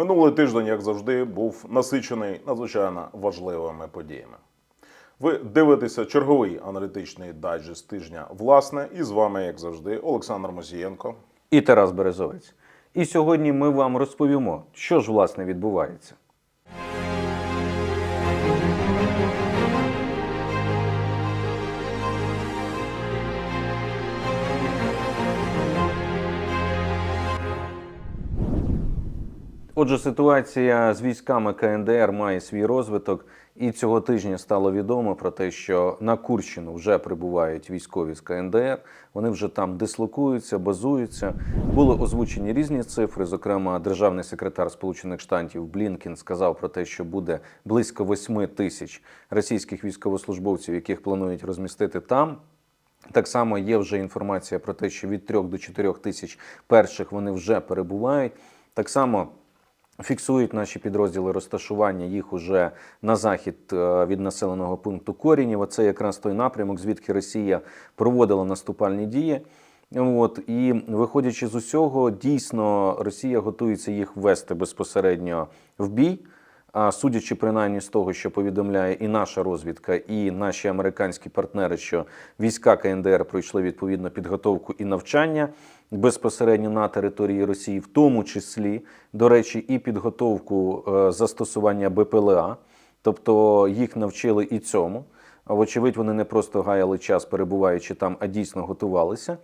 Минулий тиждень, як завжди, був насичений надзвичайно важливими подіями. Ви дивитеся черговий аналітичний дайджест тижня, власне, і з вами, як завжди, Олександр Мосієнко. і Тарас Березовець. І сьогодні ми вам розповімо, що ж власне відбувається. Отже, ситуація з військами КНДР має свій розвиток, і цього тижня стало відомо про те, що на Курщину вже прибувають військові з КНДР. Вони вже там дислокуються, базуються. Були озвучені різні цифри. Зокрема, державний секретар Сполучених Штатів Блінкін сказав про те, що буде близько 8 тисяч російських військовослужбовців, яких планують розмістити там. Так само є вже інформація про те, що від 3 до 4 тисяч перших вони вже перебувають. Так само фіксують наші підрозділи розташування їх уже на захід е, від населеного пункту Корінів. Оце якраз той напрямок, звідки Росія проводила наступальні дії. От і виходячи з усього, дійсно Росія готується їх ввести безпосередньо в бій. А судячи принаймні з того, що повідомляє і наша розвідка, і наші американські партнери, що війська КНДР пройшли відповідно підготовку і навчання безпосередньо на території Росії, в тому числі, до речі, і підготовку е, застосування БПЛА, тобто їх навчили і цьому. Вочевидь, вони не просто гаяли час, перебуваючи там, а дійсно готувалися.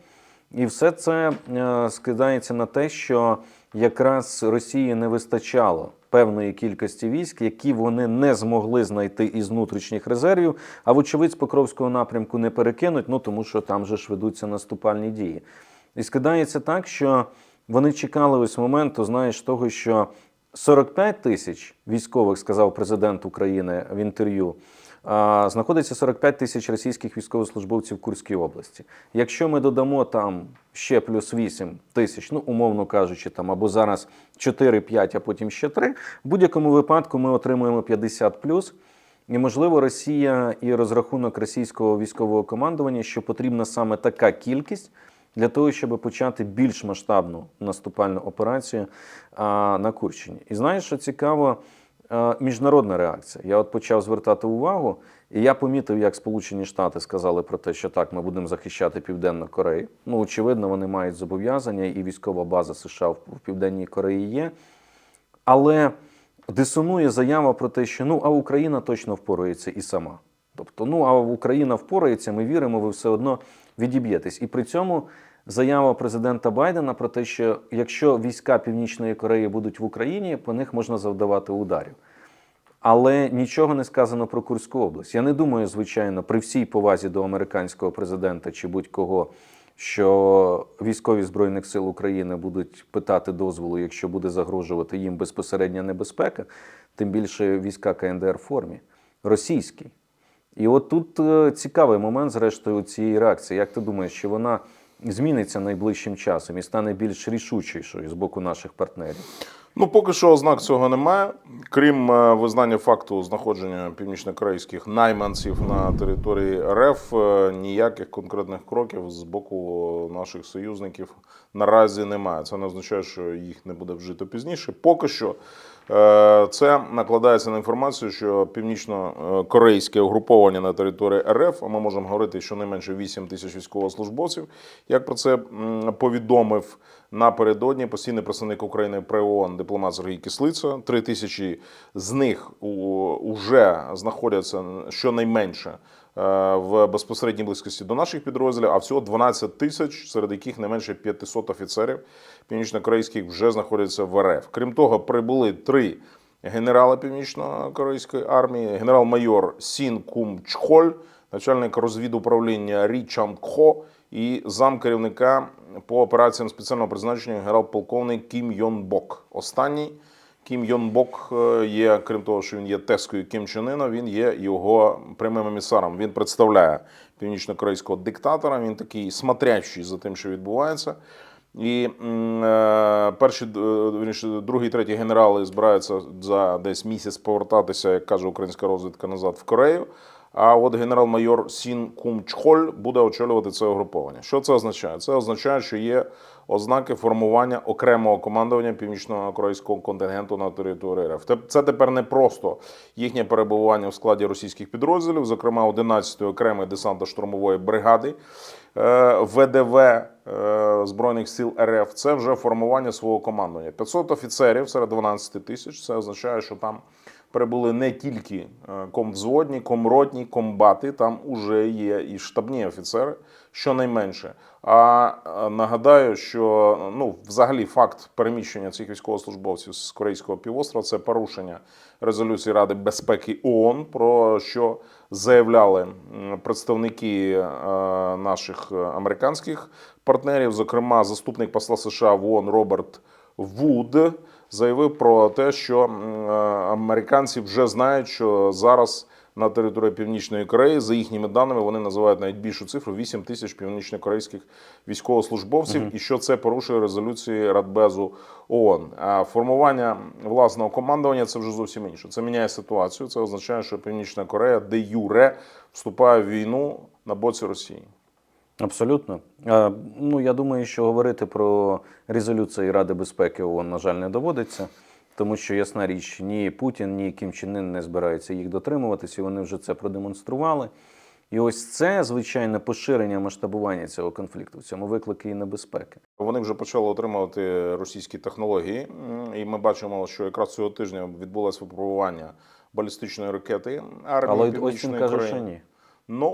І все це е, скидається на те, що якраз Росії не вистачало певної кількості військ, які вони не змогли знайти із внутрішніх резервів. А вочевидь, з Покровського напрямку не перекинуть, ну тому що там же ж ведуться наступальні дії. І скидається так, що вони чекали ось моменту, знаєш, того, що 45 тисяч військових, сказав президент України в інтерв'ю. Знаходиться 45 тисяч російських військовослужбовців в Курській області. Якщо ми додамо там ще плюс 8 тисяч, ну умовно кажучи, там або зараз 4-5, а потім ще 3, в будь-якому випадку ми отримуємо 50 плюс. І можливо, Росія і розрахунок російського військового командування, що потрібна саме така кількість для того, щоб почати більш масштабну наступальну операцію на Курщині. І знаєш, що цікаво, міжнародна реакція. Я от почав звертати увагу, і я помітив, як Сполучені Штати сказали про те, що так, ми будемо захищати Південну Корею. Ну, очевидно, вони мають зобов'язання, і військова база США в в Південній Кореї є. Але дисонує заява про те, що ну а Україна точно впорається і сама. Тобто, ну а Україна впорається, ми віримо, ви все одно відіб'єтесь. І при цьому заява президента Байдена про те, що якщо війська Північної Кореї будуть в Україні, по них можна завдавати ударів. Але нічого не сказано про Курську область. Я не думаю, звичайно, при всій повазі до американського президента чи будь-кого, що військові збройних сил України будуть питати дозволу, якщо буде загрожувати їм безпосередня небезпека, тим більше війська КНДР в формі російські. І от тут е, цікавий момент, зрештою, цієї реакції. Як ти думаєш, чи вона зміниться найближчим часом і стане більш рішучішою з боку наших партнерів? Ну, поки що ознак цього немає. Крім е, визнання факту знаходження північнокорейських найманців на території РФ, е, ніяких конкретних кроків з боку наших союзників наразі немає. Це не означає, що їх не буде вжито пізніше. Поки що це накладається на інформацію, що північно-корейське угруповання на території РФ, а ми можемо говорити, що не 8 тисяч військовослужбовців, як про це повідомив напередодні постійний представник України при ООН дипломат Сергій Кислиця. Три тисячі з них вже знаходяться щонайменше е, в безпосередній близькості до наших підрозділів, а всього 12 тисяч, серед яких не менше 500 офіцерів північно-корейських вже знаходяться в РФ. Крім того, прибули три генерали північно-корейської армії: генерал-майор Сін Кум Чхоль, начальник розвідуправління Рі Чан Кхо і замкерівника по операціям спеціального призначення генерал-полковник Кім Йон Бок. Останній Кім Йон Бок е, є, крім того, що він є тескою Кім Чен він є його прямим емісаром. Він представляє північно-корейського диктатора. Він такий смотрящий за тим, що відбувається. І е, перші е, другий, третій генерали збираються за десь місяць повертатися, як каже українська розвідка, назад в Корею. А от генерал-майор Сін Кум Чхоль буде очолювати це угруповання. Що це означає? Це означає, що є ознаки формування окремого командування північно-корейського контингенту на території РФ. Це тепер не просто їхнє перебування в складі російських підрозділів, зокрема 11-ї окремої десантно-штурмової бригади. е, ВДВ е, Збройних сил РФ це вже формування свого командування. 500 офіцерів серед 12 тисяч. Це означає, що там прибули не тільки е, комвзводні, комротні, комбати, там уже є і штабні офіцери, щонайменше. А е, нагадаю, що ну, взагалі факт переміщення цих військовослужбовців з Корейського півострова це порушення резолюції Ради безпеки ООН, про що заявляли представники е, наших американських партнерів, зокрема заступник посла США в ООН Роберт Вуд заявив про те, що е, американці вже знають, що зараз на території Північної Кореї, за їхніми даними, вони називають навіть більшу цифру 8 тисяч північнокорейських військовослужбовців, і що це порушує резолюції Радбезу ООН. А формування власного командування це вже зовсім інше. Це міняє ситуацію. Це означає, що Північна Корея де юре вступає в війну на боці Росії. Абсолютно. Е, Ну, я думаю, що говорити про резолюції Ради безпеки ООН, на жаль, не доводиться, тому що ясна річ, ні Путін, ні Кім Чен Ын не збираються їх дотримуватися, і вони вже це продемонстрували. І ось це звичайне поширення масштабування цього конфлікту. В цьому виклики і небезпеки. Вони вже почали отримувати російські технології, і ми бачимо, що якраз цього тижня відбулось випробування балістичної ракети армії Але ось він каже, що ні. Ну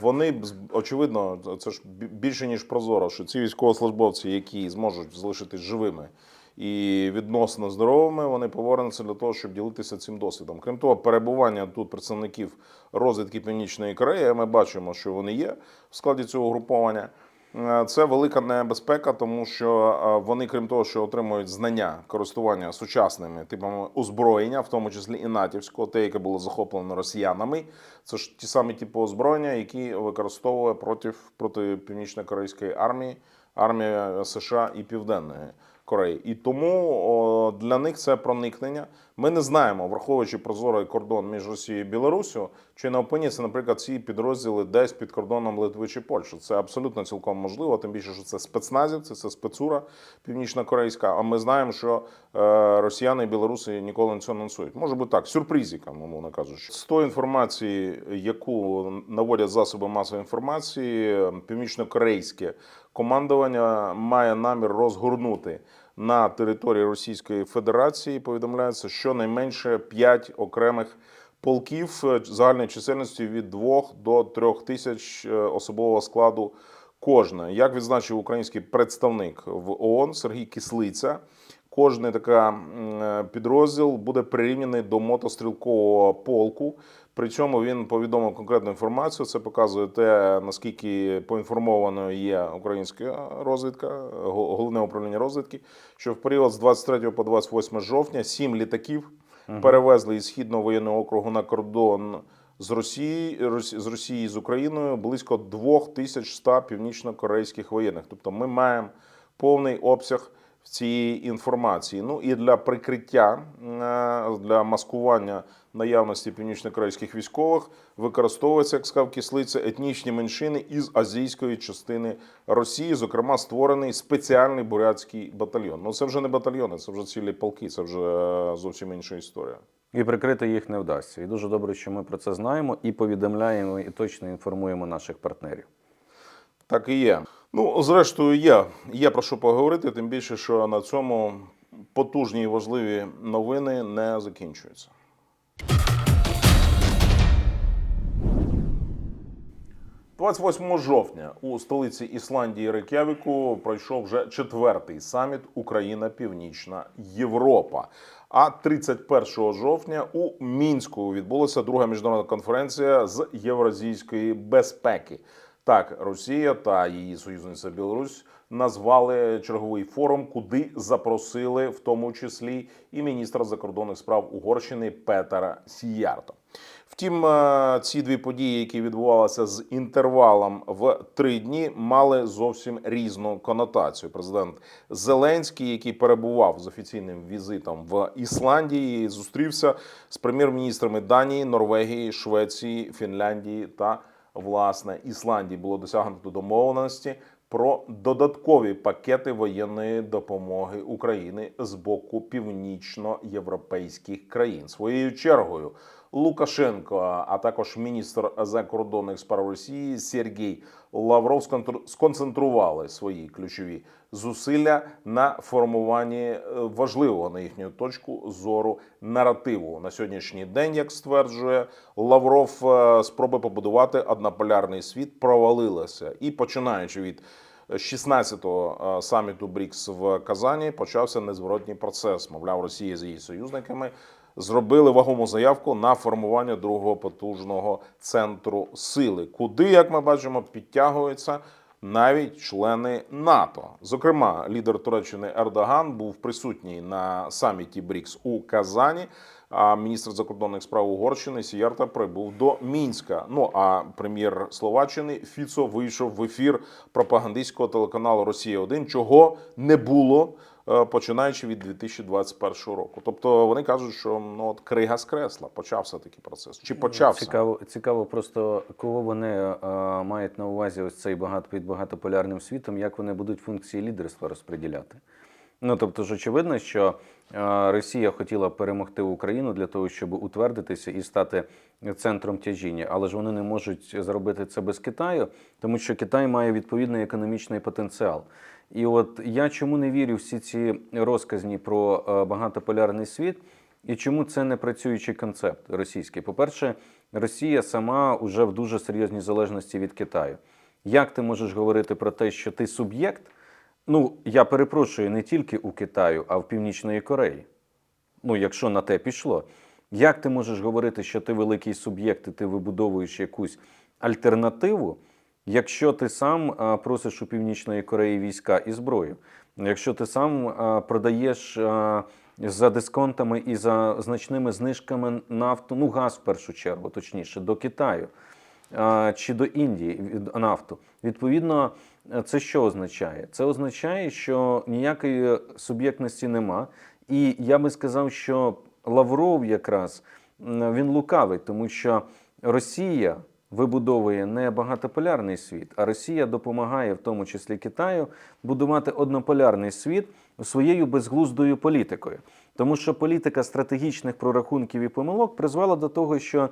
вони очевидно, це ж більше ніж прозоро, що ці військовослужбовці, які зможуть залишитись живими і відносно здоровими, вони повернуться для того, щоб ділитися цим досвідом. Крім того, перебування тут представників розвідки Північної Кореї, ми бачимо, що вони є в складі цього груповання. Е, Це велика небезпека, тому що е, вони, крім того, що отримують знання користування сучасними типами озброєння, в тому числі і натівського, те, яке було захоплено росіянами, це ж ті самі типи озброєння, які використовує проти, проти північно-корейської армії, армія США і Південної Кореї. І тому о, для них це проникнення. Ми не знаємо, враховуючи прозорий кордон між Росією і Білоруссю, чи не опиняться, наприклад, ці підрозділи десь під кордоном Литви чи Польщі. Це абсолютно цілком можливо, тим більше, що це спецназів, це, спецура північно-корейська. А ми знаємо, що е, росіяни і білоруси ніколи не це анонсують. Може бути так, сюрпризиком, умовно кажучи. З тої інформації, яку наводять засоби масової інформації, північно-корейське командування має намір розгорнути на території Російської Федерації. Повідомляється, що найменше 5 окремих полків е, загальної чисельності від 2 до 3 тисяч е, особового складу кожне. Як відзначив український представник в ООН Сергій Кислиця, кожний така е, підрозділ буде прирівняний до мотострілкового полку. При цьому він повідомив конкретну інформацію. Це показує те, наскільки поінформованою є українська розвідка, го- головне управління розвідки, що в період з 23 по 28 жовтня сім літаків перевезли із східного воєнного округу на кордон з Росії, Рос- з Росії з Україною близько 2100 північно-корейських воєнних. Тобто ми маємо повний обсяг цієї інформації. Ну і для прикриття, е, для маскування наявності північно-корейських військових використовується, як сказав кислиця, етнічні меншини із азійської частини Росії, зокрема створений спеціальний бурятський батальйон. Ну це вже не батальйони, це вже цілі полки, це вже е, зовсім інша історія. І прикрити їх не вдасться. І дуже добре, що ми про це знаємо і повідомляємо, і точно інформуємо наших партнерів. Так і є. Ну, зрештою, є. Є про що поговорити, тим більше, що на цьому потужні і важливі новини не закінчуються. – 28 жовтня у столиці Ісландії Рейк'явіку пройшов вже четвертий саміт Україна Північна Європа. А 31 жовтня у Мінську відбулася друга міжнародна конференція з євразійської безпеки. Так, Росія та її союзниця Білорусь назвали черговий форум, куди запросили в тому числі і міністра закордонних справ Угорщини Петера Сіярто. Втім, е, ці дві події, які відбувалися з інтервалом в три дні, мали зовсім різну конотацію. Президент Зеленський, який перебував з офіційним візитом в Ісландії, зустрівся з прем'єр-міністрами Данії, Норвегії, Швеції, Фінляндії та власне Ісландії. Було досягнуто домовленості про додаткові пакети воєнної допомоги України з боку північноєвропейських країн. Своєю чергою Лукашенко, а також міністр закордонних справ Росії Сергій Лавров сконцентрували свої ключові зусилля на формуванні е, важливого на їхню точку зору наративу на сьогоднішній день, як стверджує Лавров, е, спроби побудувати однополярний світ провалилися і починаючи від 16-го е, саміту БРІКС в Казані почався незворотній процес. Мовляв, Росія з її союзниками зробили вагому заявку на формування другого потужного центру сили, куди, як ми бачимо, підтягуються навіть члени НАТО. Зокрема, лідер Туреччини Ердоган був присутній на саміті БРІКС у Казані. А міністр закордонних справ Угорщини Сіярта прибув до Мінська. Ну а прем'єр Словаччини Фіцо вийшов в ефір пропагандистського телеканалу Росія 1 чого не було починаючи від 2021 року. Тобто вони кажуть, що ну от крига скресла, почався такий процес. Чи почався? Цікаво, цікаво просто кого вони е, мають на увазі ось цей багато під багатополярним світом, як вони будуть функції лідерства розподіляти. Ну тобто ж очевидно, що е, Росія хотіла перемогти Україну для того, щоб утвердитися і стати центром тяжіння, але ж вони не можуть зробити це без Китаю, тому що Китай має відповідний економічний потенціал. І от я чому не вірю всі ці розказні про е, багатополярний світ, і чому це не працюючий концепт російський? По-перше, Росія сама вже в дуже серйозній залежності від Китаю. Як ти можеш говорити про те, що ти суб'єкт? Ну, я перепрошую, не тільки у Китаю, а в Північної Кореї. Ну, якщо на те пішло. Як ти можеш говорити, що ти великий суб'єкт і ти вибудовуєш якусь альтернативу, якщо ти сам просиш у Північної Кореї війська і зброю? Якщо ти сам продаєш за дисконтами і за значними знижками нафту, ну газ в першу чергу, точніше, до Китаю чи до Індії нафту. Відповідно, це що означає? Це означає, що ніякої суб'єктності нема. І я би сказав, що Лавров якраз він лукавий, тому що Росія вибудовує не багатополярний світ, а Росія допомагає, в тому числі Китаю, будувати однополярний світ своєю безглуздою політикою. Тому що політика стратегічних прорахунків і помилок призвела до того, що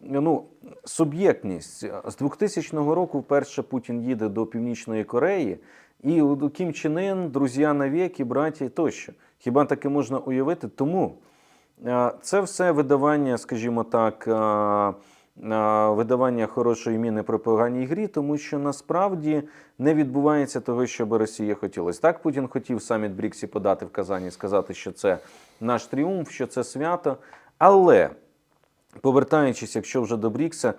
ну, суб'єктність з 2000 року вперше Путін їде до Північної Кореї, і Кім Чен Ын, друзі навіки, браті тощо. Хіба таке можна уявити? Тому е, це все видавання, скажімо так, е, видавання хорошої міни пропагандній грі, тому що насправді не відбувається того, що би Росія хотілося. Так, Путін хотів саміт Бріксі подати в Казані, сказати, що це наш тріумф, що це свято. Але повертаючись, якщо вже до Брікса,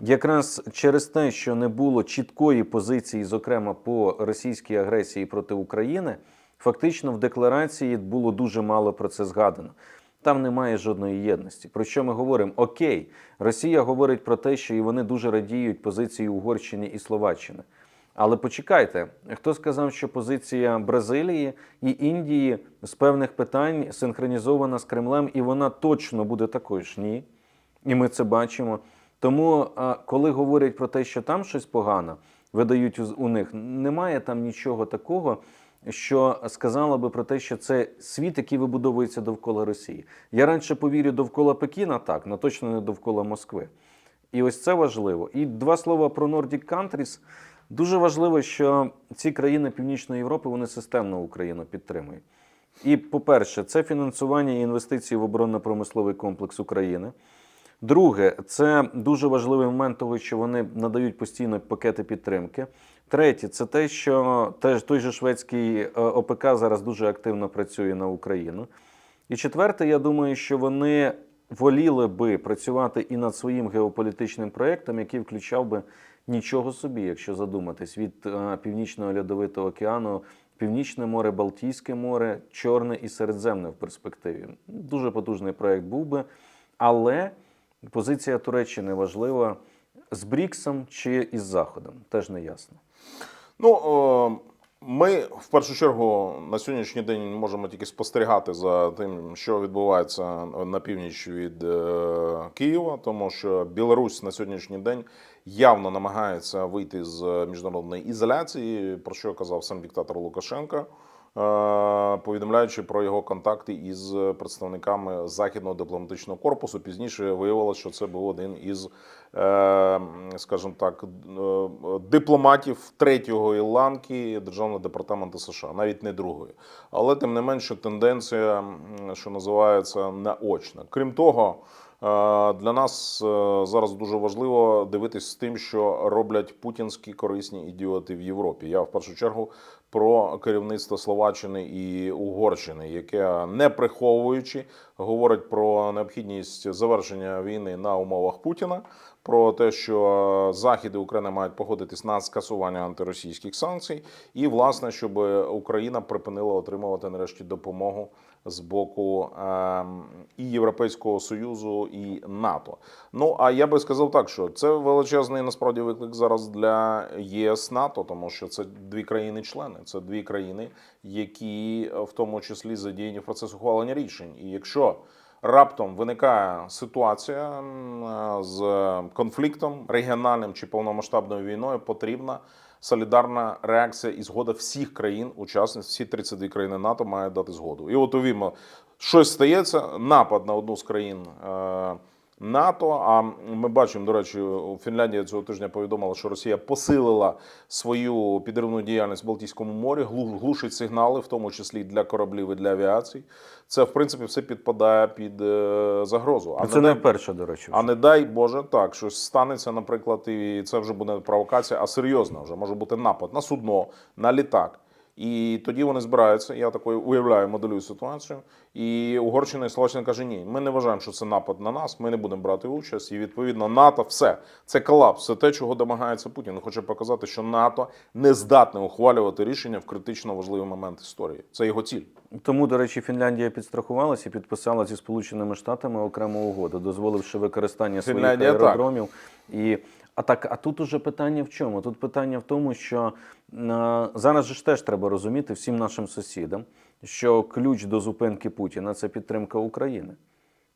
якраз через те, що не було чіткої позиції, зокрема по російській агресії проти України, фактично в декларації було дуже мало про це згадано. Там немає жодної єдності. Про що ми говоримо? Окей, Росія говорить про те, що і вони дуже радіють позиції Угорщини і Словаччини. Але почекайте, хто сказав, що позиція Бразилії і Індії з певних питань синхронізована з Кремлем, і вона точно буде такою ж? Ні. І ми це бачимо. Тому, коли говорять про те, що там щось погано, видають у- них, немає там нічого такого, що сказало би про те, що це світ, який вибудовується довкола Росії. Я раніше повірю довкола Пекіна, так, але точно не довкола Москви. І ось це важливо. І два слова про Nordic Countries. Дуже важливо, що ці країни Північної Європи вони системно Україну підтримують. І, по-перше, це фінансування і інвестиції в оборонно-промисловий комплекс України. Друге, це дуже важливий момент того, що вони надають постійно пакети підтримки. Третє, це те, що теж той же шведський е, ОПК зараз дуже активно працює на Україну. І четверте, я думаю, що вони воліли би працювати і над своїм геополітичним проєктом, який включав би нічого собі, якщо задуматись, від е, Північного Льодовитого океану, Північне море, Балтійське море, Чорне і Середземне в перспективі. Дуже потужний проєкт був би, але позиція Туреччини важлива з Бріксом чи із Заходом, теж не ясно. Ну, Ми в першу чергу на сьогоднішній день можемо тільки спостерігати за тим, що відбувається на північ від е, Києва, тому що Білорусь на сьогоднішній день явно намагається вийти з міжнародної ізоляції, про що казав сам диктатор Лукашенко, е, повідомляючи про його контакти із представниками західного дипломатичного корпусу. Пізніше виявилося, що це був один із, е, скажімо так, е, дипломатів третьої ланки Державного департаменту США, навіть не другої. Але тим не менше тенденція, що називається, наочна. Крім того. е, Для нас е, зараз дуже важливо дивитись з тим, що роблять путінські корисні ідіоти в Європі. Я в першу чергу про керівництво Словаччини і Угорщини, яке не приховуючи говорить про необхідність завершення війни на умовах Путіна, про те, що Захід і Україна мають погодитись на скасування антиросійських санкцій, і власне, щоб Україна припинила отримувати нарешті допомогу з боку ем, і Європейського союзу, і НАТО. Ну а я би сказав так, що це величезний насправді виклик зараз для ЄС НАТО, тому що це дві країни-члени, це дві країни, які е, в тому числі задіяні в процес ухвалення рішень. І якщо раптом виникає ситуація е, з конфліктом регіональним чи повномасштабною війною, потрібна солідарна реакція і згода всіх країн-учасниць, всі 32 країни НАТО мають дати згоду. І от увімо, щось стається, напад на одну з країн. НАТО, а ми бачимо, до речі, у Фінляндія цього тижня повідомила, що Росія посилила свою підривну діяльність в Балтійському морі, глу- глушить сигнали, в тому числі для кораблів і для авіації. Це в принципі все підпадає під е, загрозу. А це не не дай- вперше, до речі. а не дай Боже, так щось станеться, наприклад, і це вже буде провокація, а серйозна вже може бути напад на судно, на літак. І тоді вони збираються. Я такою уявляю, моделюю ситуацію. І Угорщина і Словаччина каже: ні, ми не вважаємо, що це напад на нас. Ми не будемо брати участь. І відповідно НАТО, все це колапс, це те, чого домагається Путін. Він хоче показати, що НАТО не здатне ухвалювати рішення в критично важливий момент історії. Це його ціль. Тому, до речі, Фінляндія підстрахувалася і підписала зі Сполученими Штатами окрему угоду, дозволивши використання своїх Фінляндія так. І а так, а тут уже питання в чому? Тут питання в тому, що е, зараз же ж теж треба розуміти всім нашим сусідам, що ключ до зупинки Путіна це підтримка України.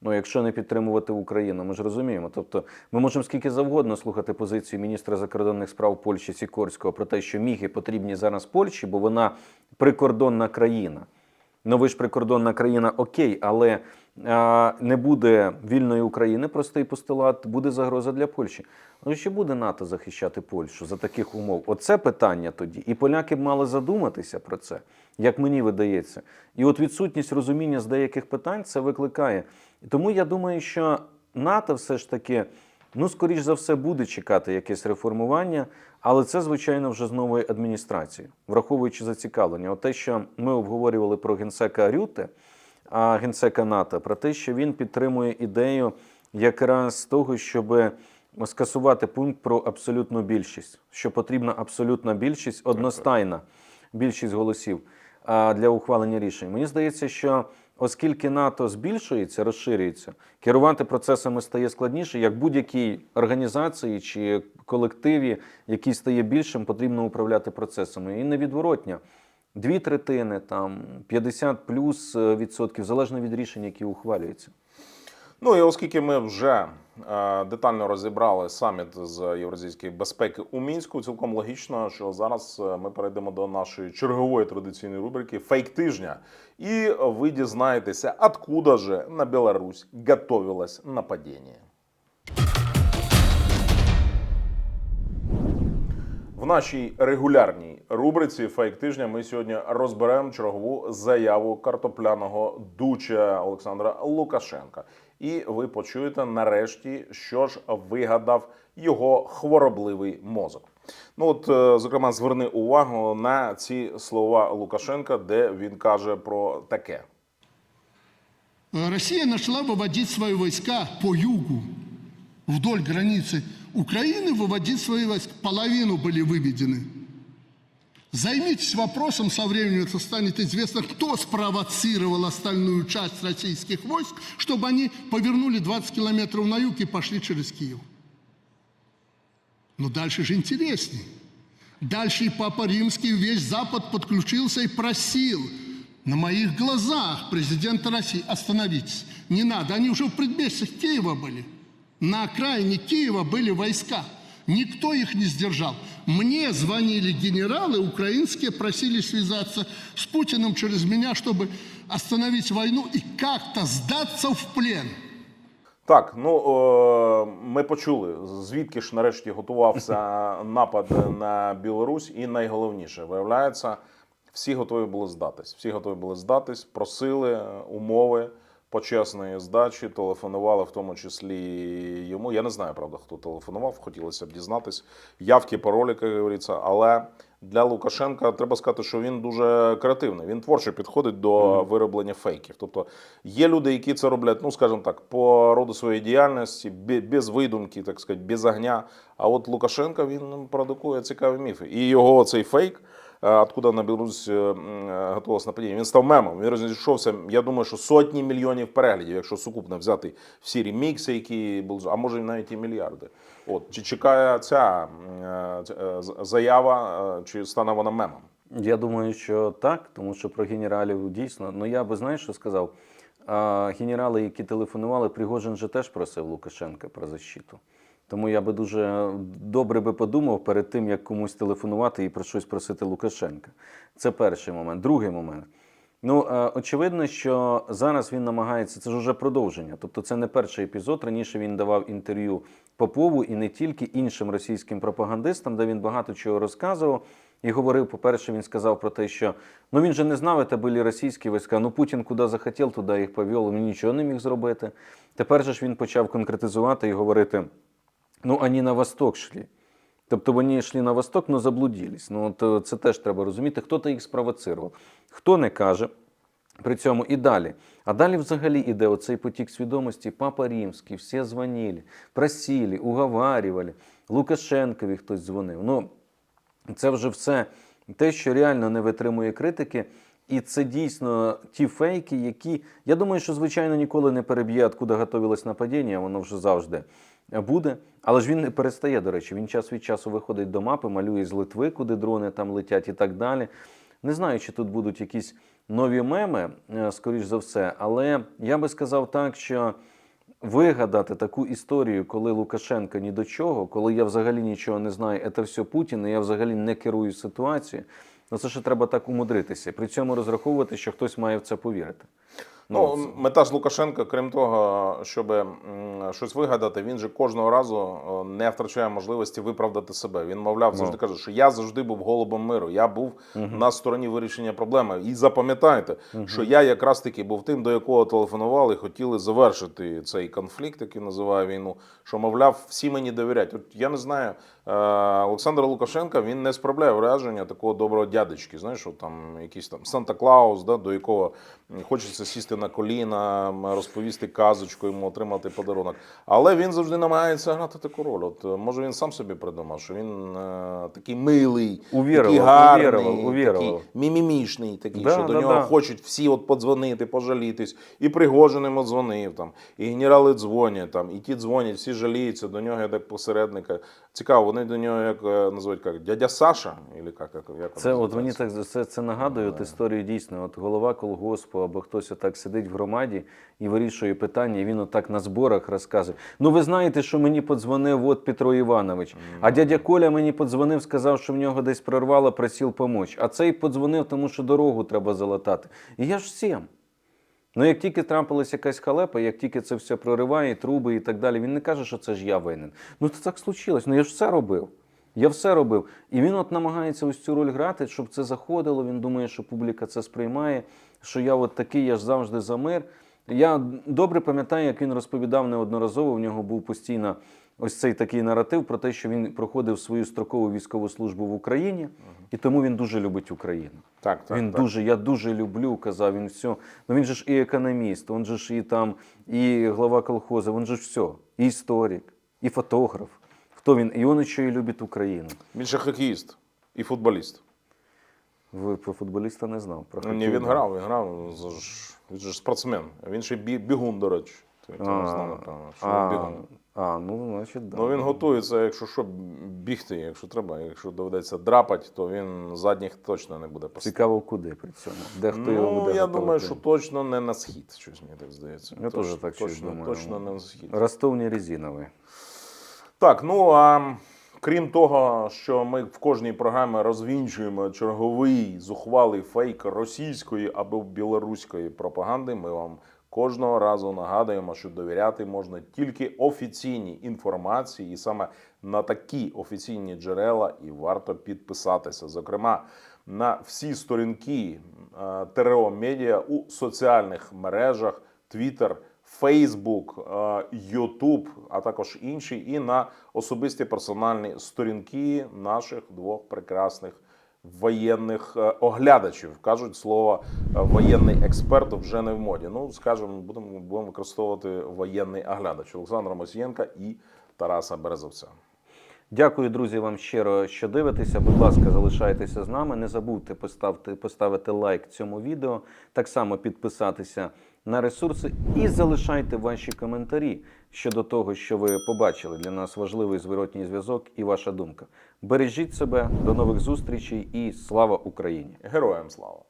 Ну, якщо не підтримувати Україну, ми ж розуміємо. Тобто, ми можемо скільки завгодно слухати позицію міністра закордонних справ Польщі Сікорського про те, що міги потрібні зараз Польщі, бо вона прикордонна країна. Ну, ви ж прикордонна країна, окей, але а, не буде вільної України, простий постулат, буде загроза для Польщі. Ну, чи буде НАТО захищати Польщу за таких умов? Оце питання тоді. І поляки б мали задуматися про це, як мені видається. І от відсутність розуміння з деяких питань це викликає. Тому я думаю, що НАТО все ж таки, ну, скоріш за все, буде чекати якесь реформування, але це, звичайно, вже з нової адміністрації, враховуючи зацікавлення. От те, що ми обговорювали про генсека Рюте, а генсека НАТО, про те, що він підтримує ідею якраз того, щоб скасувати пункт про абсолютну більшість, що потрібна абсолютна більшість, одностайна більшість голосів для ухвалення рішень. Мені здається, що оскільки НАТО збільшується, розширюється, керувати процесами стає складніше, як будь-якій організації чи колективі, який стає більшим, потрібно управляти процесами. І невідворотня. Дві третини, там 50 плюс е, відсотків, залежно від рішень, які ухвалюються. Ну і оскільки ми вже е, детально розібрали саміт з євразійської безпеки у мінську, цілком логічно, що зараз е, ми перейдемо до нашої чергової традиційної рубрики Фейк тижня. І ви дізнаєтеся, откуда же на Білорусь готовилось нападіння. В нашій регулярній рубриці Фейк тижня ми сьогодні розберемо чергову заяву картопляного дуча Олександра Лукашенка. І ви почуєте нарешті, що ж вигадав його хворобливий мозок. Ну от, е, зокрема, зверни увагу на ці слова Лукашенка, де він каже про таке. Э, Россия нашла выводить свои войска по югу, вдоль границы Украины, выводить свои войска. Половину были выведены. Займитесь вопросом, со временем это станет известно, кто спровоцировал остальную часть российских войск, чтобы они повернули 20 километров на юг и пошли через Киев. Но дальше же интереснее. Дальше и Папа Римский, весь Запад подключился и просил на моих глазах президента России, остановитесь, не надо. Они уже в предместьях Киева были. На окраине Киева были войска. Никто их не сдержал. Мне звонили генералы украинские, просили связаться с Путиным через меня, чтобы остановить войну и как-то сдаться в плен. Так, ну е, ми почули, звідки ж нарешті готувався напад на Білорусь, і найголовніше, виявляється, всі готові були здатись. Всі готові були здатись, просили е, умови почесної здачі, телефонували в тому числі йому. Я не знаю, правда, хто телефонував, хотілося б дізнатись. Явки, паролі, як говориться, але. Для Лукашенка треба сказати, що він дуже креативний. Він творчо підходить до вироблення фейків. Тобто є люди, які це роблять, ну скажімо так, по роду своєї діяльності, без видумки, так сказати, без огня. А от Лукашенка він продукує цікаві міфи. І його цей фейк. Е, Откуда на Білорусь е, е, готувалось нападіння? Він став мемом. Він розійшовся. Я думаю, що сотні мільйонів переглядів, якщо сукупно взяти всі ремікси, які були, а може навіть і мільярди. От чи чекає ця заява, чи стане вона мемом? Я думаю, що так, тому що про генералів дійсно. Ну я би знаєш, що сказав. А, генерали, які телефонували, Пригожин же теж просив Лукашенка про защиту. Тому я би дуже добре би подумав перед тим, як комусь телефонувати і про щось просити Лукашенка. Це перший момент. Другий момент. Ну, е, очевидно, що зараз він намагається, це ж вже продовження. Тобто це не перший епізод. Раніше він давав інтерв'ю Попову і не тільки іншим російським пропагандистам, де він багато чого розказував. І говорив, по-перше, він сказав про те, що ну він же не знав, це були російські війська. Ну Путін куди захотів, туди їх повів, він нічого не міг зробити. Тепер же ж він почав конкретизувати і говорити: ну, вони на восток йшли. Тобто вони йшли на восток, але заблудились. Ну, от, е, це теж треба розуміти, хто то їх спровоцирував. Хто не каже при цьому і далі. А далі взагалі іде оцей потік свідомості. Папа Римський, всі дзвонили, просили, уговарювали. Лукашенкові хтось дзвонив. Ну, це вже все те, що реально не витримує критики. І це дійсно ті фейки, які я думаю, що звичайно ніколи не переб'є, откуда готовилось нападіння, воно вже завжди буде. Але ж він не перестає, до речі. Він час від часу виходить до мапи, малює з Литви, куди дрони там летять і так далі. Не знаю, чи тут будуть якісь нові меми, е, скоріш за все, але я би сказав так, що вигадати таку історію, коли Лукашенко ні до чого, коли я взагалі нічого не знаю, це все Путін, і я взагалі не керую ситуацією. Ну це ще треба так умудритися. При цьому розраховувати, що хтось має в це повірити. Ну, це- мета ж Лукашенка, крім того, щоб щось вигадати, він же кожного разу не втрачає можливості виправдати себе. Він, мовляв, завжди каже, що я завжди був голубом миру. Я був на стороні вирішення проблеми. І запам'ятайте, що я якраз таки був тим, до якого телефонували, хотіли завершити цей конфлікт, який називає війну. Що, мовляв, всі мені довіряють. От я не знаю, е, Олександр Лукашенка він не справляє враження такого доброго дядечки. Знаєш, що там якийсь там Санта-Клаус, да, до якого хочеться сісти на коліна, розповісти казочку, йому отримати подарунок. Але він завжди намагається грати таку роль. От е, може він сам собі придумав, що він е, такий милий, Увірував, такий гарний, увірував, увірував. такий мімімішний, такий, Да, що до нього да. хочуть всі от подзвонити, пожалітись. І Пригожин йому дзвонив там, і генерали дзвонять там, і ті дзвонять, всі жаліються до нього як посередника. Цікаво, вони до нього як е, називають як дядя Саша, або як, як, як Це от мені так це, це нагадує от історію дійсно. От голова колгоспу або хтось отак сидить в громаді і вирішує питання, і він отак на зборах розказує. Ну ви знаєте, що мені подзвонив от Петро Іванович. А дядя Коля мені подзвонив, сказав, що в нього десь прорвало, просив помочь. А цей подзвонив, тому що дорогу треба залатати. І я ж всім. Ну, як тільки трапилась якась халепа, як тільки це все прориває, труби і так далі, він не каже, що це ж я винен. Ну це так случилось. Ну я ж все робив. Я все робив. І він от намагається ось цю роль грати, щоб це заходило. Він думає, що публіка це сприймає, що я от такий, я ж завжди за мир. Я добре пам'ятаю, як він розповідав неодноразово. В нього був постійно ось цей такий наратив про те, що він проходив свою строкову військову службу в Україні, і тому він дуже любить Україну. Так, так, він так. дуже, я дуже люблю, казав він все. Ну він же ж і економіст, він же ж і там, і глава колхозу, він же ж все. І історик, і фотограф. Хто він? І він ще і любить Україну. Він ще хокеїст і футболіст. Ви про футболіста не знав. Про Ні, він грав, він грав. Він же ж спортсмен. Він ще бі- бігун, до речі. Ти ти не знав, напевно, що а, бігом. а, ну, значить, да. Ну він готується, якщо що, бігти, якщо треба, якщо доведеться драпати, то він задніх точно не буде поставити. Цікаво, куди при цьому. Де хто його Ну, буде я думаю, що точно не на схід, щось мені так здається. Я теж так щось точно, думаю. точно не на схід. Ростов не. Так, ну а крім того, що ми в кожній програмі розвінчуємо черговий зухвалий фейк російської або білоруської пропаганди, ми вам кожного разу нагадуємо, що довіряти можна тільки офіційній інформації, і саме на такі офіційні джерела і варто підписатися. Зокрема, на всі сторінки е, ТРО Медіа у соціальних мережах Twitter, Facebook, YouTube, а також інші, і на особисті персональні сторінки наших двох прекрасних воєнних е, оглядачів. Кажуть слово е, воєнний експерт вже не в моді. Ну, скажімо, будемо, будемо використовувати воєнний оглядач Олександра Мосієнка і Тараса Березовця. Дякую, друзі, вам щиро, що дивитеся. Будь ласка, залишайтеся з нами. Не забудьте поставити, поставити лайк цьому відео, так само підписатися на ресурси і залишайте ваші коментарі щодо того, що ви побачили. Для нас важливий зворотній зв'язок і ваша думка. Бережіть себе, до нових зустрічей і слава Україні! Героям слава!